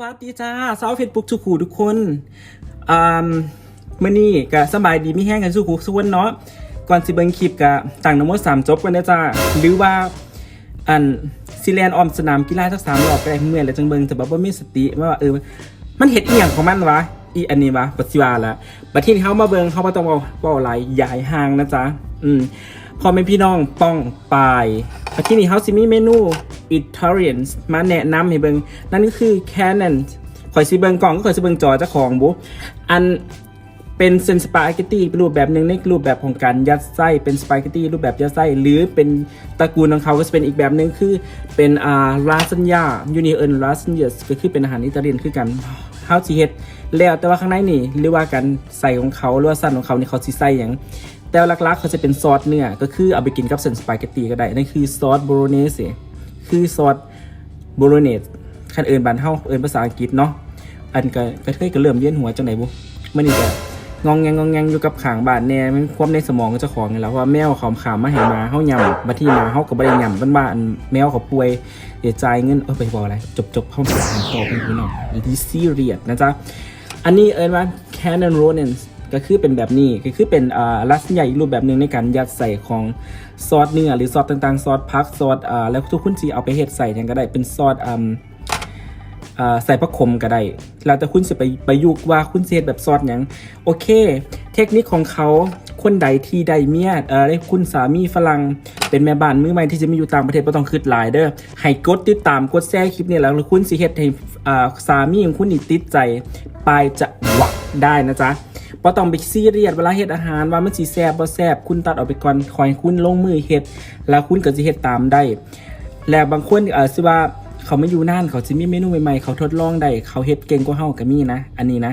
สวัสดีจ้าสาวเฟซบุ๊กทุกคู่ทุกคนอ่ามื่อนี้ก็สบายดีไม่แห้งกันสู้คู่ส่วนเนาะก่อนสิเบิงคลิปก็ต่างน้ำมดสามจบกันนะจ้าหรือว่าอันซิแลนออมสนามกีฬาสักสามรอบก็ได้เมื่อยแล้วจังเบิงแต่แบบว่ามีสติว่าเออมันเห็ดอียังของมันวะอีอันนี้วะปัจจุบันละบัดที่เขามาเบิงเขามาต้องเอาเป้าไหลใหญ่ห่างนะจ๊ะอืม พอเป็นพี่น้องป้องปายบัดที่นี่เขาสิมีเมนูอิตาเลียนมาแนะนำให้เบิงนั่นก็คือแคนนนข่อยสิเบิงกล่องก็ข่อยสิเบิงจอเจ้าของบุอันเป็นเซนสปาเกตตี้รูปแบบหนึ่งในรูปแบบของการยัดไส้เป็นสปาเกตตี้รูปแบบยัดไส้หรือเป็นตระกูลของเขาก็จะเป็นอีกแบบหนึ่งคือเป็นอ่าลาซานญ่ายูนิเอิร์นลาซานญ่าก็คือเป็นอาหารอิตาเลียนคือกันเฮาสิเฮ็ดแล้วแต่ว่าข้างในนี่หรือว่าการใส่ของเขาหรือว่าสั้นของเขานี่เขาสิใส่หยัง แต่หลักๆเขาจะเป็นซอสเนื้อก็คือเอาไปกินกับเส้นสปาเกตตี้ก็ได้นั่นคือซอสโบโรเนสคือซอสโบโรเนสคันเอินบานเฮาเอินภาษาอังกฤษเนาะอันก็ก็เคยก็เริ่มเวียนหัวจังไดบุมื้อนี้ก็งองแงงงองแงงอยู่กับขางบาดแน่มันความในสมองเจ้าของแล้วว่าแมวเขาขามมาให้มาเฮาย่ำบัดที่มาเฮาก็บ่ได้ย่ำบ้านบ้านแมวเขาป่วยเดี๋ยวจ่ายเงินเออไปบอกอะไรจบจบๆเฮาไปอ่านต่อเป็นพี่น้องอีที่ซีเรียสนะจ๊ะอันนี้เอินว่า Canon Rodents ก็คือเป็นแบบนี้ก็คือเป็นอ่าลักษณะอีกรูปแบบหนึ่งในการยัดใส่ของซอสเนื้อหรือซอสต่างๆ ซอสพักซอสอ่าแล้วทุกคนสิเอาไปเฮ็ดใส่ยังก็ได้เป็นซอสอ่าใส่ผักขมก็ได้ แล้วแต่คุณจะไปประยุกต์ว่าคุณเฮ็ดแบบซอสหยังโอเค เทคนิคของเขาคนใดที่ใดเมียเออได้คุณสามีฝรั่งเป็นแม่บ้านมือใหม่ที่จะมาอยู่ต่างประเทศบ่ต้องคิดหลายเด้อให้กดติดตามกดแชร์คลิปนี้แล้วคุณสิเฮ็ดให้สามีของคุณนี่ติดใจ ปลายจะหวักได้นะจ๊ะ บ่ต้องไปซีเรียสเวลาเฮ็ดอาหารว่ามันสิแซ่บบ่แซ่บคุณตัดออกไปก่อนคอยคุณลงมือเฮ็ดแล้วคุณก็สิเฮ็ดตามได้ แล้วบางคนเอ่อสิว่าเขาไม่อยู่น่านเขาจะมีเมนูใหม่ๆเขาทดลองได้เขาเฮ็ดเก่งกว่าเฮาก็มีนะ อันนี้นะ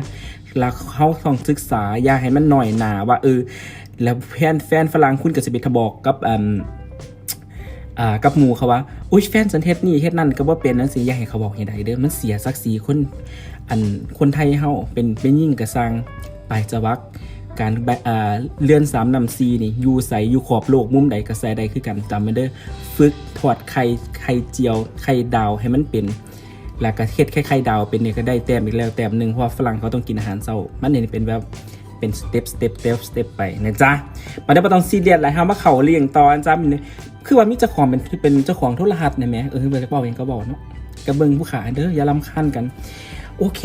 แล้วเขาต้องศึกษาอย่าให้มันหน่อยหนาว่าเออแล้วแฟนแฟนฝรั่งคุณก็สิไปทบอกกับอืมอ่ากับหมู่เขาว่าอุ้ยแฟนสันเทศนี่เฮ็ดนั่นก็บ่เป็นนั่นสิอย่าให้เขาบอกให้ได้เด้อมันเสียศักดิ์ศรีคนอันคนไทยเฮาเป็นเป็นยิ่งกระสัง ไปจะวักการเลื่อนสามนำซีนี่อยู่ใสอยู่ขอบโลกมุมใดกระแสใดคือกันจำไว้เด้อฝึกถอดไข่ไข่เจียวไข่ดาวให้มันเป็นแล้วก็เฮ็ดแค่ไข่ดาวเป็นเนี่ยก็ได้แต้มอีกแล้วแต้มหนึ่งเพราะฝรั่งเขาต้องกินอาหารเช้ามันเนี่ยเป็นแบบเป็นสเต็ปสเต็ปสเต็ปสเต็ปไปนะจ๊ะมาได้บ่ต้องซีเรียสอะไรฮะว่าเขาเลี้ยงตอนจ้ามันคือว่ามีเจ้าของเป็นเป็นเจ้าของโทรหัสนะแหมเออเบอร์จะบอกเองก็บอกเนาะกระเบิงผู้ขายเด้ออย่าลำคันกัน โอเค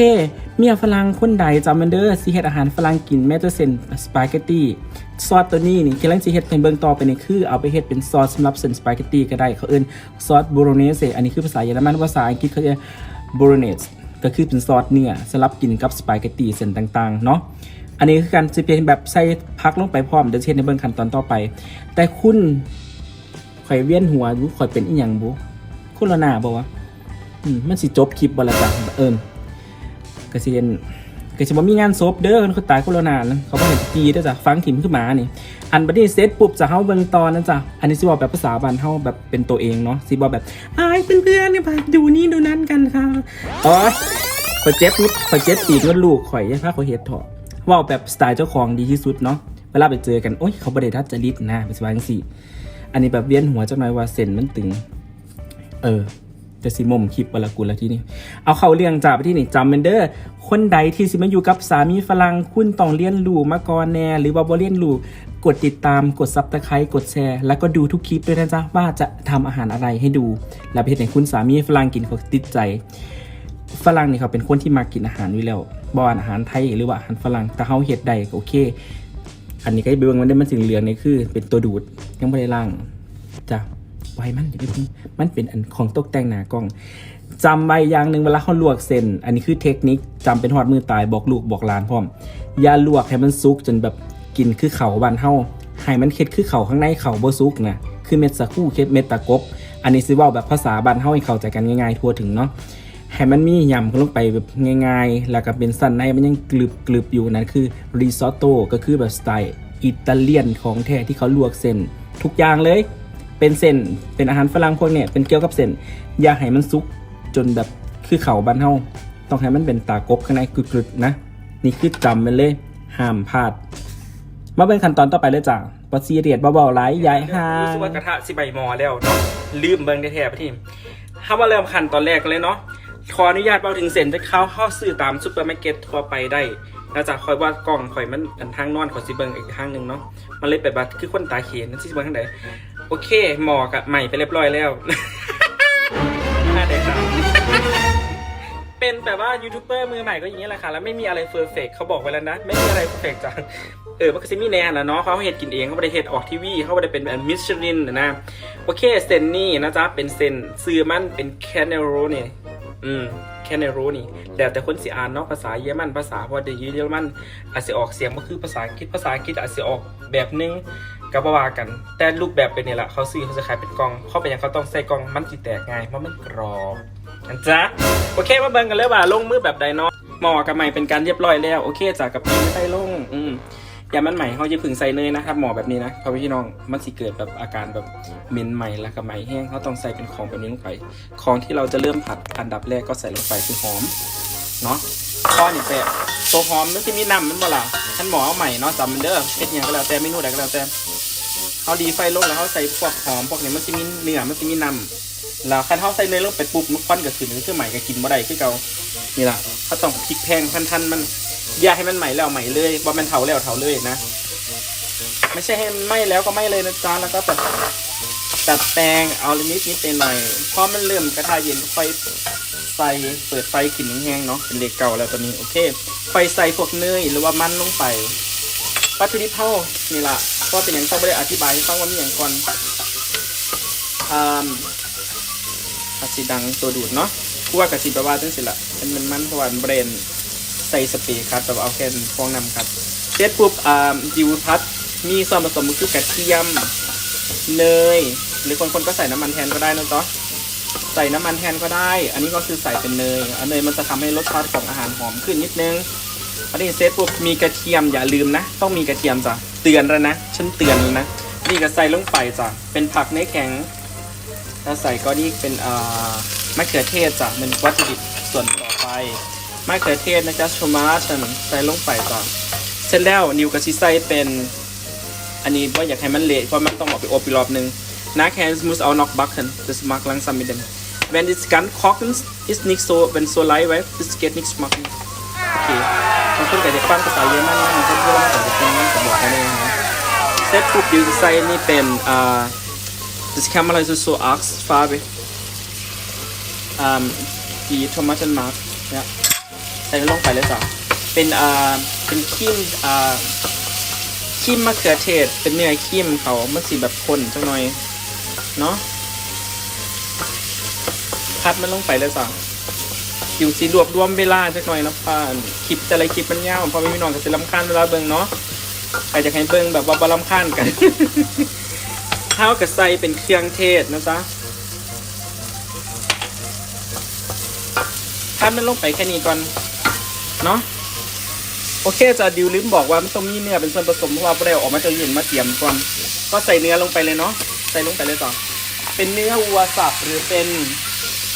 เมียฝรั่งคนใดจำมันเด้อสิเฮ็ดอาหารฝรั่งกินแม้แต่เส้นสปาเกตตี้ซอสตัวนี้นี่กำลังสิเฮ็ดเป็นเบิ่งต่อไปนี่คือเอาไปเฮ็ดเป็นซอสสำหรับเส้นสปาเกตตี้ก็ได้เขาเอิ้นซอสโบโรเนสอันนี้คือภาษาเยอรมันภาษาอังกฤษเขาจะโบโรเนสก็คือเป็นซอสเนื้อสำหรับกินกับสปาเกตตี้เส้นต่างๆ เนาะอันนี้คือการสิเป็นแบบใส่พักลงไปพร้อมเดี๋ยวเช่นในเบิ่งขั้นตอนต่อไป แต่คุณข่อยเวียนหัวอยู่ข่อยเป็นอีหยังบุโคโรนาบ่วะอืมมันสิจบคลิปบ่ละจ้ะเอิ้น กสิเนกสิบ่มีงานศพเด้อคนตายโคโรนานะเขาบ่เห็นจีเด้อจ้ะฟังถิ่มขึ้นมานี่ อันบัดนี้เสร็จปุ๊บจะเฮาเบิ่งตอนนั้นจ้ะอันนี้สิบอกแบบภาษาบ้านเฮาแบบเป็นตัวเองเนาะสิบอกแบบอ้ายเพื่อนๆเนี่ยไปดูนี่ดูนั่นกันค่ะอ๋อข่อยเจ็บนิดข่อยเจ็บตีนกับลูกข่อยย่าพาข่อยเฮ็ดเถาะว้าแบบสไตล์เจ้าของดีที่สุดเนาะเวลาไปเจอกันโอ๊ยเขาบ่ได้ทัดจริตนะไปสิว่าจังซี่อันนี้แบบเวียนหัวจังหน่อยว่าเส้นมันตึง เออ จะสิมมคลิปวละกุลละที่นี่เอาเข้าเรื่องจ่าไปที่นี่จำเมนเดอร์คนใดที่สิมาอยู่กับสามีฝรั่งคุณต้องเรียนรู้มาก่อนแน่หรือว่าบ่เรียนรู้กดติดตามกดซับสไครต์กดแชร์ แล้วก็ดูทุกคลิปด้วยนะจ๊ะว่าจะทำอาหารอะไรให้ดู แล้วไปเห็นให้คุณสามีฝรั่งกินเขาติดใจ ฝรั่งนี่เขาเป็นคนที่มากินอาหารอยู่แล้วบ่ว่าอาหารไทยหรือว่าอาหารฝรั่งแต่เขาเฮ็ดได้ก็โอเค อันนี้ก็ไอ้เบื้องมันได้มันสีเหลืองนี่คือ เป็นตัวดูดยังไม่ได้ล่างจ้ะ ไว้มันอย่าไปพึ่งมันเป็นอันของตกแต่งหน้ากล้องจำไว้อย่างหนึ่งเวลาเขาลวกเส้น อันนี้คือเทคนิคจำเป็นหอดมือตายบอกลูกบอกหลานพร้อม อย่าลวกให้มันสุกจนแบบกินคือเขาบานเฮาให้มันเค็ดคือเขาข้างในเขาบ่สุกนะคือเม็ดสาคูเค็ดเม็ดตะกบ อันนี้สิว่าแบบภาษาบานเฮาให้เข้าใจกันง่ายๆทั่วถึงเนาะให้มันมียำลงไปแบบง่ายๆ แล้วก็เป็นสั้นในมันยังกรึบกรึบอยู่นั่นคือริซอตโต้ก็คือแบบสไตล์อิตาเลียนของแท้ที่เขาลวกเส้น ทุกอย่างเลย เป็นเส้นเป็นอาหารฝรั่งพวกเนี่ยเป็นเกี่ยวกับเส้นอย่าให้มันสุกจนแบบคือเขาบ้านเฮาต้องให้มันเป็นตากบข้างในกรึบๆนะ นี่คือจำมันเลยห้ามพลาด มาเป็นขั้นตอนต่อไปเลยจ้ะปซีเรียดเบาๆไหลย้ายห่างรู้สึกว่ากระทะสิใบมอแล้วเนาะลืมเบิ่งแท้ๆไปที่ถ้ามาเริ่มขั้นตอนแรกเลยเนาะขออนุญาตเบาถึงเส้นจะเข้าห้อซื้อตามซูเปอร์มาร์เก็ตทั่วไปได้แล้วจะคอยว่ากล้องข่อยมันอันทางนอนขอยสิเบิงอีกทางหนึ่งเนาะมันเลยแบบว่าคือคนตาเขียนนั่นสิเบิงทางไหน โอเค หมอกับใหม่ไปเรียบร้อยแล้วน่าได้ครับเป็นแบบว่ายูทูบเบอร์มือใหม่ก็อย่างนี้แหละค่ะ แล้วไม่มีอะไรเฟอร์เฟกเขาบอกไว้แล้วนะ ไม่มีอะไรเฟอร์เฟกจ้ะเออมันก็จะมีแน่นะเนาะเขาเห็ดกินเองเขาไม่ได้เห็ดออกทีวีเขาไม่ได้เป็นแบบมิชลินนะโอเคเซนนี่นะจ๊ะเป็นเซนซื้อมันเป็นแคเนโรนี่อืมแคเนโรนี่แล้วแต่คนสิอ่านเนาะภาษาเยอรมันภาษาพอดีเยอรมันอาจจะออกเสียงก็คือภาษาอังกฤษภาษาอังกฤษอาจจะออกแบบนึง ก็บ่ว่ากัน แต่รูปแบบเป็นนี่แหละเขาซื้อเขาจะขายเป็นกล่องเข้าไปยังเขาต้องใส่กล่องมันจิแตกง่ายเพราะมันกรอบนะจ๊ะโอเคมาเบิ่งกันเลยว่าลงมือแบบใดเนาะหมอกับใหม่เป็นการเรียบร้อยแล้วโอเคจ้ะกับพี่ไม่ได้ลงอืมอย่ามันใหม่เขาจะผึ่งใส่เนยนะครับหมอแบบนี้นะเพราะพี่น้องมันสิเกิดแบบอาการแบบเหม็นใหม่แล้วก็ใหม่แห้งเขาต้องใส่เป็นของแบบนี้ลงไป ของที่เราจะเริ่มผัดอันดับแรกก็ใส่ลงไปคือหอมเนาะ ข้อนี่แปะตัวหอมมันจะมีน้ำมันบ่ล่ะท่านหมอเอาใหม่เนาะจำมันเด้อเป็นอย่างก็แล้วแต่เมนูใดก็แล้วแต่เขาดีไฟลงแล้วเขาใส่พวกหอมพวกนี้มันจะมีเนื้อมันจะมีน้ำแล้วคันเขาใส่เนยลงไปปุ๊บมันควันก็ขึ้นมันคือใหม่ก็กินบ่ได้คือเก่านี่ล่ะเขาต้องพลิกแพงพันๆมันอย่าให้มันใหม่แล้วใหม่เลยบ่แมันเถาแล้วเถาเลยนะ ไม่ใช่ให้ไหม้แล้วก็ไหม้เลยนะจ๊ะแล้วก็ตัด ดแตงเอานิดนิดๆหน่อยๆพอมันเริ่มกระทะเย็นไฟใส่เปิดไฟขึ้นแห้งๆเนาะเป็นเลขเก่าแล้วตอนนี้โอเคไฟใส่พวกเนยหรือว่ามันลงไปวัตถุดิบเท่านี่ละก็เป็นอย่างต้องไม่ได้อธิบายให้ฟังว่ามีอย่างก่อนอ่าอาจสิดังตัวดูดเนาะกูว่ากระสิบแปลว่าจังสิละเป็นมันมันเพราะว่าเบรนใส่สเปรย์ครับแต่ว่าเอาแค่ฟองน้ำครับเสร็จปุ๊บอ่าดิวพัดมีส่วนผสมก็คือกระเทียม เนยหรือคนๆก็ใส่น้ำมันแทนก็ได้นะจ๊ะใส่น้ำมันแทนก็ได้ อันนี้ก็คือใส่เป็นเนยอันเนยมันจะทำให้รสชาติของอาหารหอมขึ้นนิดนึงอันนี้เซตปุ๊บมีกระเทียมอย่าลืมนะ ต้องมีกระเทียมจ้ะเตือนแล้วนะฉันเตือนแล้วนะนี่ก็ใส่ลงไปจ้ะเป็นผักเนื้อแข็งแล้วใส่ก็นี่เป็นอ่ามะเขือเทศจ้ะเป็นวัตถุดิบส่วนต่อไปมะเขือเทศนะจ๊ะชูมาชันใส่ลงไปจ้ะเสร็จแล้วนิวกับซีใส่เป็น อันนี้ว่าอยากให้มันเละเพราะมันต้องออกไปอบอีกรอบนึงนะแคนส์มูสเอาน็อกบัคเคน das mag langsam mit dem wenn es ganz kochen ist nicht so wenn so leicht wird das geht nicht schmecken โอเคบางคนก็จะฟังภาษาเยอรมันนะบางคนก็ว่าภาษาเยอรมันก็บอกให้เลยนะเซตปุ๊บดิวจะใส่นี่เป็นอ่า das kann man also so Axtfarbe ähm die Tomatenmark ja ใส่ลงไปเลยจ้ะเป็นอ่าเป็นครีมอ่า ครีมมะเขือเทศ เป็นเนื้อครีมเขามันสีแบบข้นจังหน่อย เนาะพัดมันลงไปเลยจ้ะอยู่สีรวบรวมเวลาจักหน่อยนะป้าคลิปแต่ละคลิปมันยาวเพอไม่มีน้องกับสิลำคาญเวลาเบิ่งเนาะใครจะให้เบิ่งแบบว่าบ่ลำคาญกันข้าวกับใส่เป็นเครื่องเทศนะจ๊ะถ้ามันลงไปแค่นี้ก่อน เนาะ โอเคจะดิวลืมบอกว่ามันต้องมีเนื้อเป็นส่วนผสมเพราะว่าเอาออกมาจากเย็นมาเตรียมก่อนก็ใส่เนื้อลงไปเลยเนาะใส่ลงไปเลยต่อ เป็นเนื้อวัวสับหรือเป็น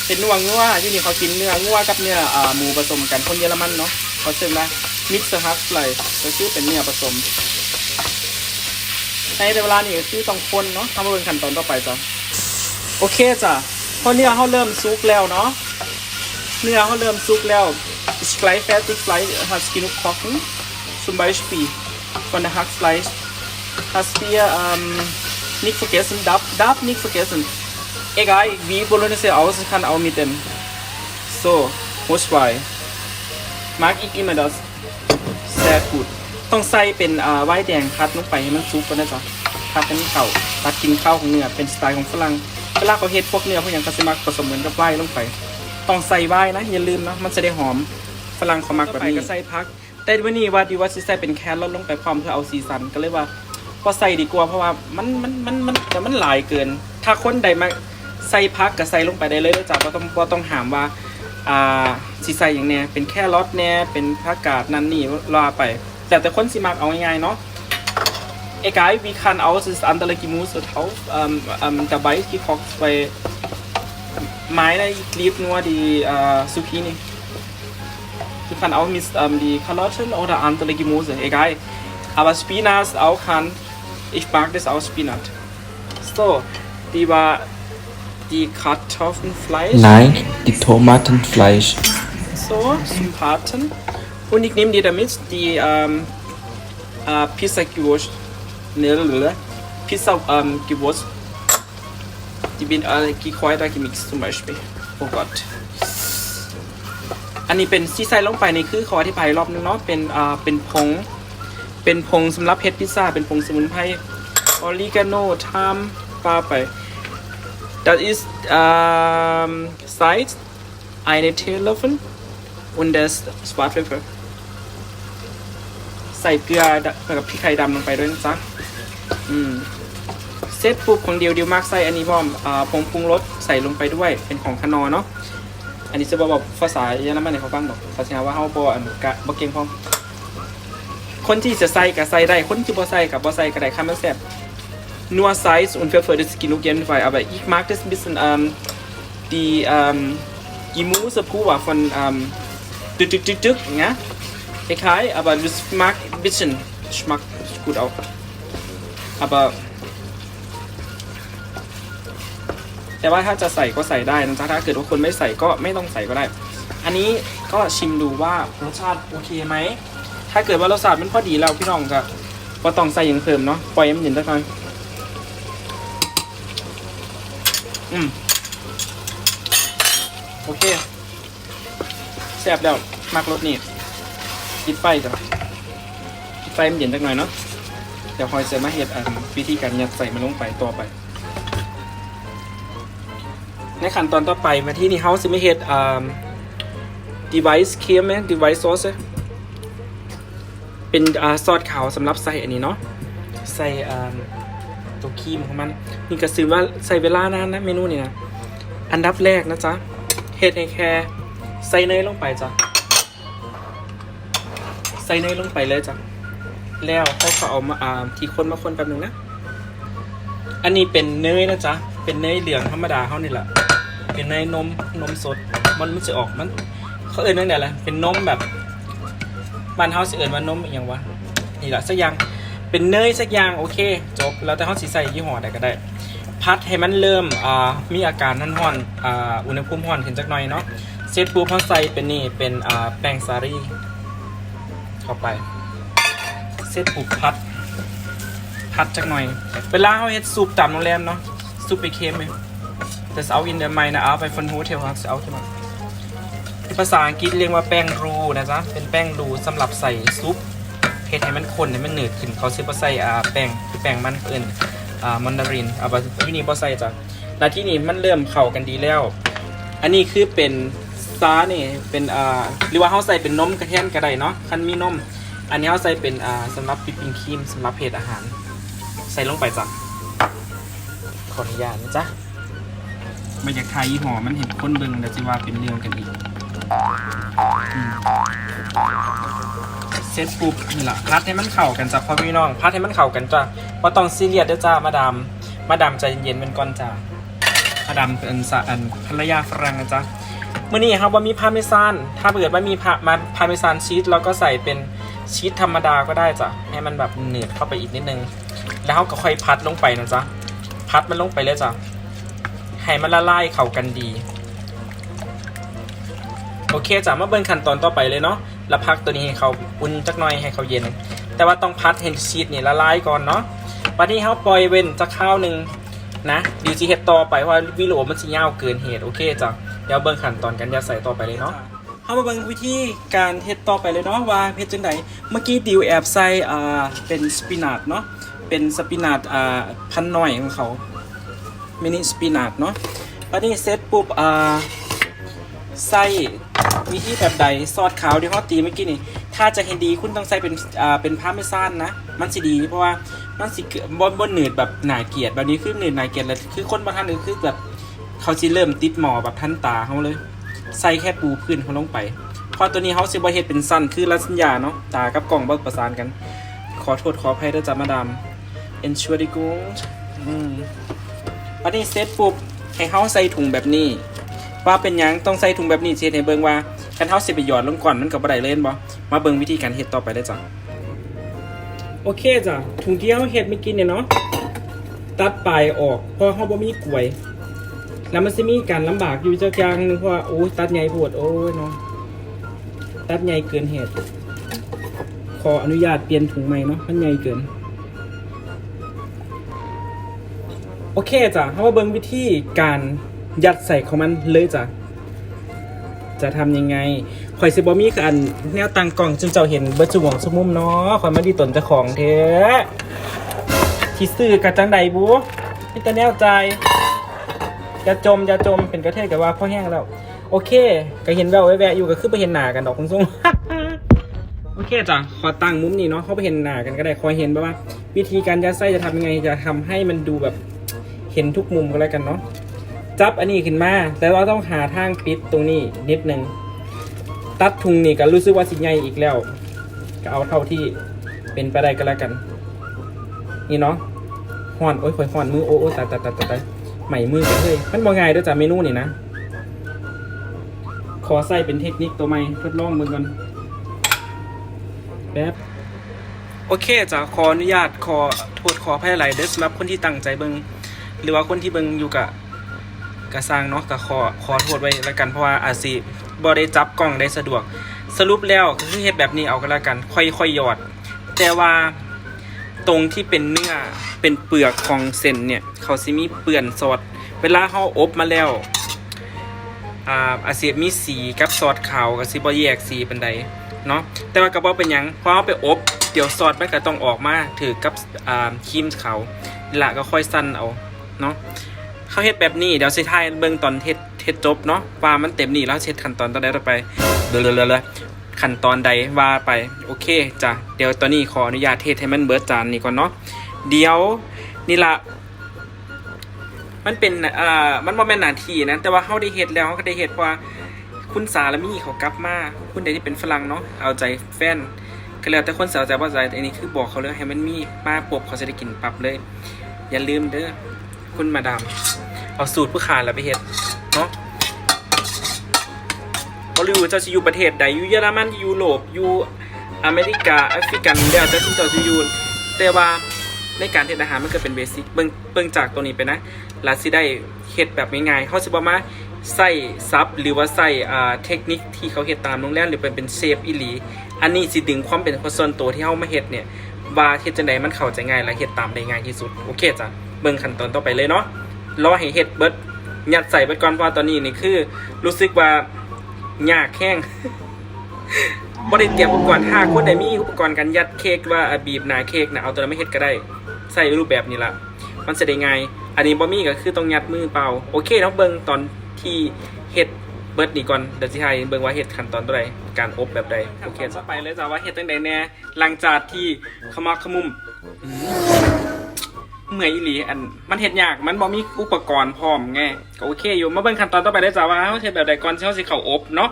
เป็นนัวงัวที่นี่เขากินเนื้องัวกับเนื้ออ่าหมูผสมกันคนเยอรมันเนาะเขาเชื่อว่ามิกซ์ฮัสไลก็คือเป็นเนื้อผสมในเวลานี้ก็คือต้องคนเนาะทำมาเป็นขั้นตอนต่อไปจ้ะโอเคจ้ะพอเนื้อเขาเริ่มซุกแล้วเนาะเนื้อเขาเริ่มซุกแล้ว ist gleich fertig Fleisch hast genug kochen zum Beispiel von der Hackfleisch hast wir ähm, nicht vergessen darf darf nicht vergessen egal wie Bolognese aussehen kann, auch mit dem. So, Musschwei. Mag ich immer das. Sehr gut. ต้องใส่เป็นอ่าไว้แดงคัดลงไปให้มันซุปกันนะจ๊ะคัดเป็นข้าวตัดกินข้าวของเนื้อเป็นสไตล์ของฝรั่งเวลาเขาเฮ็ดพวกเนื้อพวกอย่างเขาจะมักผสมเหมือนกับไว้ลงไป ต้องใส่ไว้นะอย่าลืมนะมันจะได้หอม ฝรั่งเขามักแบบนี้ก็ใส่พัก แต่วันนี้ว่าดีว่าสิใส่เป็นแครอทลงไปพร้อมเพื่อเอาสีสันก็เลยว่าพอใส่ดีกว่าเพราะว่ามันมันมันมันแต่มันหลายเกิน ถ้าคนใดมาใส่พักกับใส่ลงไปได้เลยจ้ะบ่ต้องบ่ต้องหามว่าอ่าสิใส่อย่างเนี้ยเป็นแค่รสแน่เป็นผักกาดนั่นนี่รอไป แต่แต่คนสิมักเอาง่ายๆเนาะ egal wie kann aus ist andere Gemüse drauf ähm, ähm, dabei gekocht weil meine ich liebe nur die äh, Zucchini du kann auch mit ähm, die Karotten oder andere Gemüse egal aber Spinat auch kann ich mag das auch Spinat so die war die Kartoffelfleisch. Nein, die Tomatenfleisch. So, Zutaten. Und ich nehme dir damit die ähm, äh, Pizza-Gewürz. Ne. Pizza-Gewürz. die bin äh, gekräuter gemixt zum Beispiel. Oh Gott. อันนี้เป็นที่ใส่ลงไปในคือขออธิบายรอบนึงเนาะเป็นอ่าเป็นผงเป็นผงสำหรับเฮ็ดพิซซ่า เป็นผงสมุนไพรออริกาโนทามปลาไป Das ist ähm, Salz, eine Teelöffel und das Schwarzpfeffer ใส่เกลือกับพริกไทยดำลงไปด้วยนะจ๊ะอืมเซตปุ๊บของเดียวเดียวมากใส่อันนี้พร้อมอ่าผงปรุงรสใส่ลงไปด้วยเป็นของคนอเนาะ อันนี้จะบอกภาษาเยอรมันให้เขาฟังดอกเขาจะหาว่าเฮาบ่อันกะบ่เก่งพร้อม คนที่จะใส่ก็ใส่ได้ คนที่บ่ใส่ก็บ่ใส่ก็ได้ค่ะมันแซ่บ Nur Salz und Pfeffer das ist genug jeden Fall, aber ich mag das ein bisschen ähm, die ähm, Gemüse pur von ähm, dück dück dück dück, ja? Egal, aber das mag ein bisschen Geschmack ist gut auch. Aber แต่ว่าถ้าจะใส่ก็ใส่ได้นะจ๊ะถ้าเกิดว่าคนไม่ใส่ก็ไม่ต้องใส่ก็ได้ อันนี้ก็ชิมดูว่ารสชาติโอเคไหมถ้าเกิดว่ารสชาติมันพอดีแล้วพี่น้องก็ก็ต้องใส่อย่างเพิ่มเนาะปล่อยมันเย็นสักหน่อยอืมโอเคแซ่บแล้วมากรสนี่ปิดไฟจ้ะปิดไฟมันเย็นสักหน่อยเนาะเดี๋ยวคอยจมาเห็ดอันวิธีการยัดใส่มันลงไปต่อไป ในขั้นตอนต่อไปมาที่นี่เฮาสิไม่เฮ็ดอ่า device เคียมไหม device sauce เป็นอ่าซอสขาวสำหรับใส่อันนี้เนาะใส่อ่าตัวครีมของมันนี่ก็ซื้อว่าใส่เวลานานนะเมนูนี่นะอันดับแรกนะจ๊ะเฮ็ดให้แค่ใส่เนยลงไปจ้ะใส่เนยลงไปเลยจ้ะแล้วเขาก็เอามาอ่าที่คนมาคนแป๊บนึงนะ อันนี้เป็นเนยนะจ๊ะ เป็นเนยเหลืองธรรมดาเขานี่แหละ เป็นเนยนมนมสดมันมันจะออกมัน เขาเอ่ยนั่นแหละเป็นนมแบบบ้านเฮาสิเอ่ยว่านมอย่างวะนี่แหละสักอย่างเป็นเนยสักอย่างโอเค จบแล้วแต่เฮาสิใส่ยี่ห้อใดก็ได้ พัดให้มันเริ่มอ่ามีอาการนั่นห่อนอ่าอุณหภูมิห่อนขึ้นจักหน่อยเนาะเสร็จปุ๊บเฮาใส่เป็นนี่เป็นอ่าแป้งสาลี่เข้าไปเสร็จปุ๊บพัดพัดจักหน่อย เวลาเขาเฮ็ดซุปตามโรงแรมเนาะซุปไปเค็มไหม Das auch in der meine Arbeit von Hotel hast du auch gemacht ภาษาอังกฤษเรียกว่าแป้งรูนะจ๊ะ เป็นแป้งรูสำหรับใส่ซุปเฮ็ดให้มันข้นให้มันหนืดขึ้นเขาซื้อมาใส่แป้งคือแป้งมันเอิ้นอ่ามันดารินเอาไปที่นี่บ่ใส่จ้ะแล้วที่นี่มันเริ่มเข้ากันดีแล้ว อันนี้คือเป็นซาเนี่ยเป็นอ่าหรือว่าเขาใส่เป็นนมกระเทียมก็ไดเนาะคันมีนม อันนี้เขาใส่เป็นอ่าสำหรับปิปปิ้งครีมสำหรับเฮ็ดอาหาร ใส่ลงไปจ้ะขออนุญาตนะจ๊ะ บรรยากาศยี่ห้อมันเห็นคนเบิ่งแล้วจิว่าเป็นเรื่องกันอีกอืมเสร็จปุ๊บนี่แหละพัดให้มันเข้ากันจ้ะพ่อพี่น้องพัดให้มันเข้ากันจ้ะว่าต้องซีเรียสเด้อจ้ามาดามมาดามใจเย็นๆเป็นก่อนจ้ามาดามเป็นสะอันภรรยาฝรั่งนะจ๊ะเมื่อนี้ครับว่ามีพาเมซานถ้าเกิดว่ามีพามาพาเมซานชีสเราก็ใส่เป็นชีสธรรมดาก็ได้จ้ะให้มันแบบเหนืดเข้าไปอีกนิดนึง แล้วเราก็ค่อยพัดลงไปนะจ๊ะพัดมันลงไปเลยจ้ะ ให้มันละลายเข้ากันดี โอเคจ้ะมาเบิ่งขั้นตอนต่อไปเลยเนาะแล้วพักตัวนี้ให้เขาอุ่นจักหน่อยให้เขาเย็น แต่ว่าต้องพัดให้ชีสนี่ละลายก่อนเนาะวันนี้เขาปล่อยเว้นจะข้าวหนึ่งนะดี๋ยวจีเฮ็ดต่อไปว่าวิโรมันสิยาวเกินเหตุโอเคจ้ะเดี๋ยวเบิ่งขั้นตอนกันยัดใส่ต่อไปเลยเนาะเข้ามาเบิ่งวิธีการเฮ็ดต่อไปเลยเนาะว่าเฮ็ดจังไดเมื่อกี้ดิวแอบใส่อ่าเป็นสปินัทเนาะเป็นสปินัทอ่าพันหน่อยของเขา มินิสปินัทเนาะอันนี้เสร็จปุ๊บอ่าใส่วิธีแบบใดซอสขาวที่เขาตีเมื่อกี้นี่ ถ้าจะให้ดีคุณต้องใส่เป็นอ่าเป็นพาเมซานนะ มันสิดีเพราะว่ามันสิเกิดบนบนหนืดแบบหนาเกลียดแบบนี้คือหนืดหนาเกลียดเลยคือคนบางท่านคือแบบเขาสิเริ่มติดหมอแบบท่านตาเขาเลย ใส่แค่ปูพื้นเขาลงไปเพอตัวนี้เขาสิบ่เฮ็ดเป็นสั้นคือลักษณะเนาะตากับกล่องเบ่ประสานกัน ขอโทษขออภัยด้วยจ้ามาดาม Entschuldigung อืม วันนี้เซตปุ๊บให้เขาใส่ถุงแบบนี้ ว่าเป็นยังต้องใส่ถุงแบบนี้เช็ดให้เบิ่งว่าคันเฮาสิไปหยอดลงก่อนมันก็บ่ได้เล่นบ่มาเบิ่งวิธีการเฮ็ดต่อไปได้จ้ะโอเคจ้ะถุงที่เฮาเฮ็ดเมื่อกี้เนี่ยเนาะตัดปลายออกเพราะเฮาบ่มีกลวย แล้วมันจะมีการลำบากอยู่เจักอย่างนึงเพราะว่าโอ้ยตัดใหญ่ปวดโอ้ยเนาะตัดใหญ่เกินเหตุขออนุญาตเปลี่ยนถุงใหม่เนาะมันใหญ่เกิน โอเคจ้ะเขามาเบิ่งวิธีการยัดใส่ของมันเลยจ้ะ จะทำยังไงข่อยสิบอมีคืออันแนวตั้งกล่องจึงเจ้าเห็นเบิร์จุหวงสมุมเนาะข่อยมาดีตนเจ้าของเท้ที่ซื้อกับจังใดบูนี่ต่แนวใจอย่าจมอย่าจมเป็นกระเทยกับว่าพ่อแห้งแล้ว โอเค ก็เห็นแววแวะอยู่ก็คือไปเห็นหน้ากันดอกคงส่งโอเคจ้ะขอตั้งมุมนี้เนาะเขาไปเห็นหน้ากันก็ได้คอยเห็นว่า วิธีการยัดไส้จะทำยังไงจะทำให้มันดูแบบ เห็นทุกมุมก็แล้วกันเนาะจับอันนี้ขึ้นมาแต่เราต้องหาทางปิดตรงนี้นิดนึงตัดทุงนี่ก็รู้สึกว่าสิใหญ่อีกแล้ว ก็เอาเท่าที่เป็นไปได้ก็แล้วกัน นี่เนาะห่อนโอ้ยข่อยห่อนมือโอ้โอ้ตายตายตายตายตาใหม่มือเลยมันบ่ง่ายด้วยจ้ะเมนูนี่นะขอใส่เป็นเทคนิคตัวใหม่ทดลองมือก่อนแป๊บโอเคจะขออนุญาตขอโทษขออภัยหลายเด้อสำหรับคนที่ตั้งใจเบิง หรือว่าคนที่เบิงอยู่กับกระสร้างเนาะก็ขอขอโทษไว้แล้วกันเพราะว่าอาจสิบ่ได้จับกล้องได้สะดวก สรุปแล้วก็คือเฮ็ดแบบนี้เอาก็แล้วกันค่อยๆหยอด แต่ว่าตรงที่เป็นเนื้อเป็นเปลือกของเส้นเนี่ย เขาสิมีเปื่อนซอสเวลาเฮาอบมาแล้วอ่าอาจสิมีสีกับซอสขาวกับสิบ่แยกสีปานใดเนาะแต่ว่าก็บ่เป็นหยังเพราะเอาไปอบเดี๋ยวซอสมันก็ต้องออกมาถือกับอ่าครีมขาวละก็ค่อยสั้นเอา เนาะเขาเฮ็ดแบบนี้เดี๋ยวสิท้ายเบิ่งตอนเฮ็ดเฮ็ดจบเนาะว่ามันเต็มนี่แล้วเฮ็ดขั้นตอนตอนใดต่อไปเรื่อยๆๆขั้นตอนใดว่าไปโอเคจ้ะเดี๋ยวตอนนี้ขออนุญาตเทศให้มันเบิดจานนี้ก่อนเนาะเดี๋ยวนี่ละมันเป็นอ่ามันบ่แม่นหน้าที่นะแต่ว่าเฮาได้เฮ็ดแล้วเฮาก็ได้เฮ็ดเพราะว่าคุณสารมีเขากลับมาคุณใดที่เป็นฝรั่งเนาะเอาใจแฟนก็แล้วแต่คนสาวใจบ่ใจแต่อันนี้คือบอกเขาเลยให้มันมีมาปุ๊บเขาจะได้กินปรับเลย อย่าลืมเด้อ คุณมาดามเอาสูตรผู้ขาแล้วไปเฮ็ดเนาะบ่รู้ว่าเจ้าสิอยู่ประเทศใดอยู่เยอรมันอยู่ยุโรปอยู่อเมริกาแอฟริกันแล้วแต่ที่เจ้าสิอยู่แต่ว่าในการเฮ็ดอาหารมันก็เป็นเบสิกเบิ่งเบิ่งจากตัวนี้ไปนะลาสิได้เฮ็ดแบบง่ายๆเขาสิบ่มาใส่ซับหรือว่าใส่อ่าเทคนิคที่เขาเฮ็ดตามโรงแรมหรือเป็นเป็นเชฟอีหลี อันนี้สิดึงความเป็นส่วนตัวที่เฮามาเฮ็ดเนี่ยว่าเฮ็ดจังไดมันเข้าใจง่ายและเฮ็ดตามได้ง่ายที่สุด โอเคจ้ะ เบิ่งขั้นตอนต่อไปเลยเนาะรอให้เฮ็ดเบิดยัดใส่เบิดก่อนเพราะว่าตอนนี้นี่คือ รู้สึกว่ายากแห้งบ่ได้เตรียมอุปกรณ์ถ้าคนใดมีอุปกรณ์การยัดเค้กว่าบีบหนาเค้กนะเอาตัวนั้นมาเฮ็ดก็ได้ใส่รูปแบบนี้ละมันจะได้ง่ายอันนี้บอมี่ก็คือต้องยัดมือเปล่าโอเคเนาเบิ่งตอนที่เฮ็ดเบิร์ดนี่ก่อนเดี๋ยวสิให้เบิ่งว่าเฮ็ดขั้นตอนตัวใดการอบแบบใดโอเคต่อไปเลยจ้ะว่าเฮ็ดจังใดแน่หลังจากที่ขมักขมุมอืม เมื่อยอีหลีอันมันเฮ็ดยากมันบ่มีอุปกรณ์พร้อมไงก็โอเคอยู่มาเบิ่งขั้นตอนต่อไปเลยจ้ะว่าเฮาเฮ็ดแบบใดก่อนเฮาสิเข้าอบเนาะ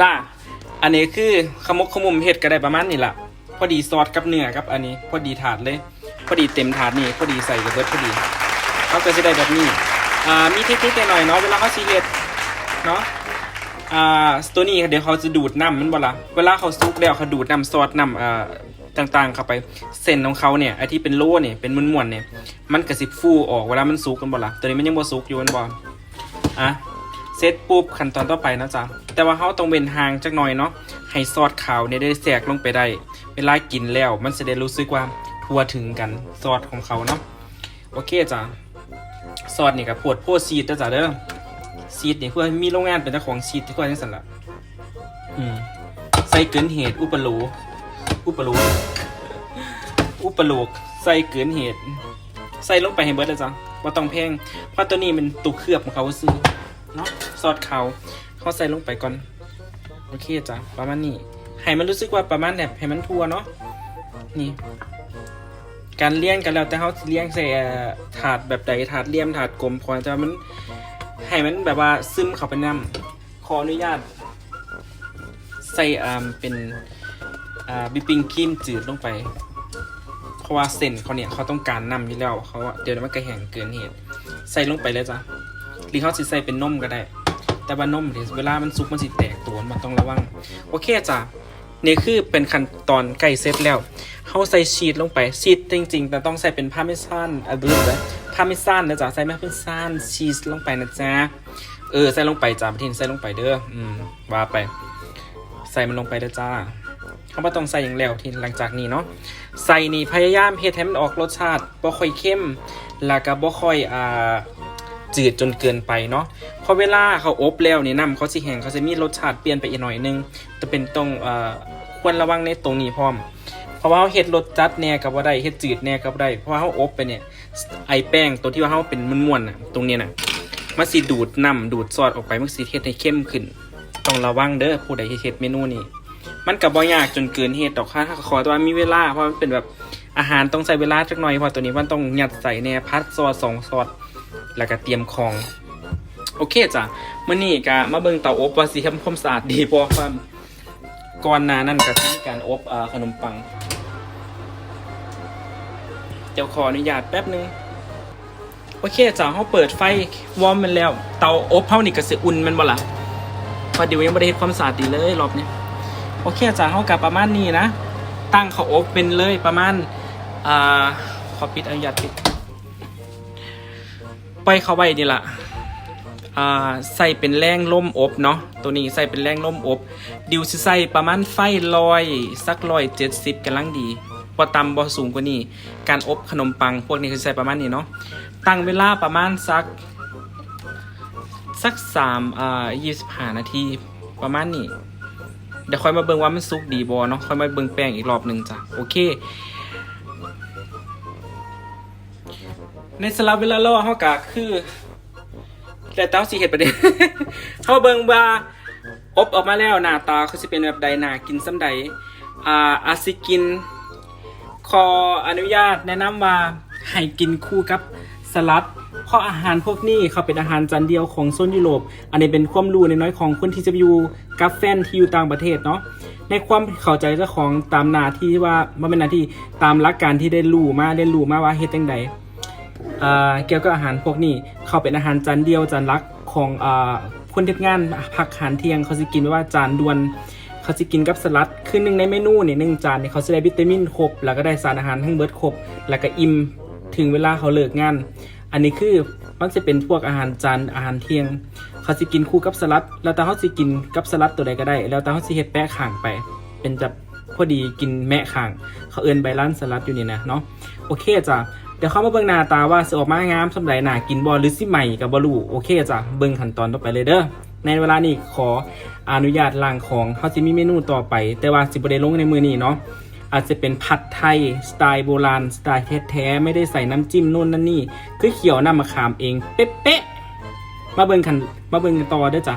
จ้าอันนี้คือขมุกขมุมเห็ดก็ได้ประมาณนี้ละพอดีซอสกับเนื้อกับอันนี้พอดีถาดเลย พอดีเต็มถาดนี่พอดีใส่กับเบิร์ดพอดีเขาก็จะได้แบบนี้อ่ามีเทคนิคหน่อยเนาะเวลาเขาซีเห็ดเนาะอ่าตัวนี้เดี๋ยวเขาจะดูดน้ำมันบ่ละเวลาเขาซุกแล้วเขาดูดน้ำซอสน้ำอ่า ต่างๆเข้าไปเส้นของเขาเนี่ยไอที่เป็นโล่เนี่ยเป็นม้วนๆเนี่ยมันกระสิบฟูออกเวลามันซุกกันบ่ละตัวนี้มันยังบ่ซุกอยู่มันบ่อะเสร็จปุ๊บขั้นตอนต่อไปนะจ๊ะแต่ว่าเขาต้องเว้นห่างจักหน่อยเนาะให้ซอสขาวเนี่ยได้แทรกลงไปได้เวลากินแล้วมันจะได้รู้สึกว่าทั่วถึงกันซอสของเขาเนาะโอเคจ้ะซอสนี่กับพวดโพดซีดจ๊ะเด้อซีดนี่เพื่อมีโรงงานเป็นเจ้าของซีดที่ก็ยังสั่นละอืมใส่เกินเหตุอุปโล อุปโลอุปโลกใส่เกินเหตุ ใส่ลงไปให้เบิดเลยจ้ะว่าต้องแพงเพราะตัวนี้มันตุกเคลือบของเขาซื้อเนาะซอสขาเขาใส่ลงไปก่อน โอเคจ้ะประมาณนี้ให้มันรู้สึกว่าประมาณแบบให้มันทั่วเนาะนี่ การเลี้ยงกันแล้วแต่เขาเลี้ยงใส่ถาดแบบใดถาดเลี่ยมถาดกลมพอจะมันให้มันแบบว่าซึมเข้าไปน้ำขออนุญาตใส่อ่าเป็น บิปปิ้งครีมจืดลงไป เพราะว่าเส้นเขาเนี่ยเขาต้องการน้ำอยู่แล้วเขาเดี๋ยวมันก็แหงเกินเหตุใส่ลงไปเลยจ้ะหรือเขาสิใส่เป็นนมก็ได้ แต่ว่านมเดี๋ยวเวลามันซุกมันสิแตกตัวมันต้องระวัง โอเคจ้ะนี่คือเป็นขั้นตอนใกล้เสร็จแล้วเขาใส่ชีสลงไปชีสจริงๆ แต่ต้องใส่เป็นพาเมซานอะเบลืมเลยพาเมซานนะจ๊ะใส่พาร์เมซานชีสลงไปนะจ๊ะเออใส่ลงไปจ้าประเทศใส่ลงไปเด้ออืมว่าไป ใส่มันลงไปเด้อจ้า เขาบ่ต้องใส่อย่างแล้วทีหลังจากนี้เนาะใส่นี่พยายามเฮ็ดให้มันออกรสชาติบ่ค่อยเข้ม แล้วก็บ่ค่อยอ่าจืดจนเกินไปเนาะพอเวลาเขาอบแล้วเนี่ยน้ำเขาสิแห้งเขาจะมีรสชาติเปลี่ยนไปอีกหน่อยนึงจะเป็นตรงเอ่อควรระวังในตรงนี้พร้อมเพราะว่าเฮ็ดรสจัดแน่กับว่าได้เฮ็ดจืดแน่กับบ่ได้เพราะว่าเขาอบไปเนี่ยไอแป้งตัวที่ว่าเขาเป็นม้วนๆน่ะตรงเนี้ยน่ะมันสิดูดน้ำดูดซอสออกไปมันสิเฮ็ดให้เข้มขึ้น ต้องระวังเด้อผู้ใดเฮ็ดเมนูนี้ มันกับบ่ยากจนเกินเหตุดอกค่ะถ้าขอแต่ว่ามีเวลาเพราะมันเป็นแบบอาหารต้องใช้เวลาจักหน่อยเพราะตัวนี้มันต้องหยัดใส่แน่พัดซอสสองซอสแล้วก็เตรียมของ โอเคจ้ะมื่อนี้ก็มาเบิ่งเตาอบว่าสิทำความสะอาดดีบ่ความก่อนหน้านั้นก็สิมีการอบอ่าขนมปังเดี๋ยวขออนุญาตแป๊บนึงโอเคจ้ะเฮาเปิดไฟวอร์มมันแล้ว เตาอบเฮานี่ก็สิอุ่นมันบ่ล่ะเพอเดี๋ยวยังบ่ได้เฮ็ดความสะอาดดีเลยรอบนี้ โอเคจ้ะเฮากับประมาณนี้นะ ตั้งเขาอบเป็นเลยประมาณอ่าขอปิดอนุญาตปิดปล่อยเข้าไว้นี่ละอ่าใส่เป็นแรงล่มอบเนาะตัวนี้ใส่เป็นแรงล่มอบ ดิวสิใส่ประมาณไฟลอยสักร้อยเจ็ดสิบกำลังดีบ่ต่ำบ่สูงกว่านี้ การอบขนมปัง พวกนี้คือใส่ประมาณนี้เนาะตั้งเวลาประมาณสักสักสามอ่ายี่สิบห้านาทีประมาณนี้ เดี๋ยวค่อยมาเบิ่งว่ามันสุกดีบ่เนาะค่อยมาเบิ่งแป้งอีกรอบหนึ่งจ้ะโอเค ในสลับเวลารอเฮากะคือแต่เต้าสิเห็ดประเด็นเฮาเบิ่งว่าอบออกมาแล้วหน้าตาคือสิเป็นแบบใดหน่ากินซ้ำใดอ่าอาจสิกิน ขออนุญาตแนะนำว่าให้กินคู่กับ สลัด เพราะอาหารพวกนี้เขาเป็นอาหารจานเดียวของโซนยุโรป อันนี้เป็นความรู้น้อยของคนที่จะอยู่กับแฟนที่อยู่ต่างประเทศเนาะ ในความเข้าใจเจ้าของตามหน้าที่ว่ามันเป็นหน้าที่ตามหลักการที่ได้รู้มาได้รู้มาว่าเฮ็ดจังใดอ่าเกี่ยวกับอาหารพวกนี้เขาเป็นอาหารจานเดียวจานลักของอคนที่งานพักอาหารเที่ยงเขาจะกินไว้ว่าจานด่วนเขาจะกินกับสลัด คือหนึ่งในเมนูนี่หนึ่งจานนี่เขาจะได้วิตามินครบ แล้วก็ได้สารอาหารทั้งเบิดครบ แล้วก็อิ่ม ถึงเวลาเขาเลิกงาน อันนี้คือมันจะเป็นพวกอาหารจานอาหารเที่ยง เขาจะกินคู่กับสลัด แล้วแต่เขาจะกินกับสลัดตัวใดก็ได้ แล้วแต่เขาจะเฮ็ดแปะข่างไป เป็นจะพอดีกินแมะข่าง เขาเอินใบล้านสลัดอยู่นี่นะเนาะโอเคจ้ะเดี๋ยวเข้ามาเบิ่งหน้าตาว่าสิออกมางามสำหรับหน้ากินบอลหรือสิใหม่กับบอลูโอเคจ้ะเบิ่งขั้นตอนต่อไปเลยเด้อในเวลานี้ขออนุญาตล้างของเขาจะมีเมนูต่อไป แต่ว่าสิบได้ลงในมือนี้เนาะ อาจจะเป็นผัดไทยสไตล์โบราณสไตล์แท้ๆไม่ได้ใส่น้ำจิ้มนู่นนั่นนี่ คือเขียวน้ำมะขามเอง เป๊ะๆมาเบิ่งกันมาเบิ่งกันต่อเด้อจ้ะ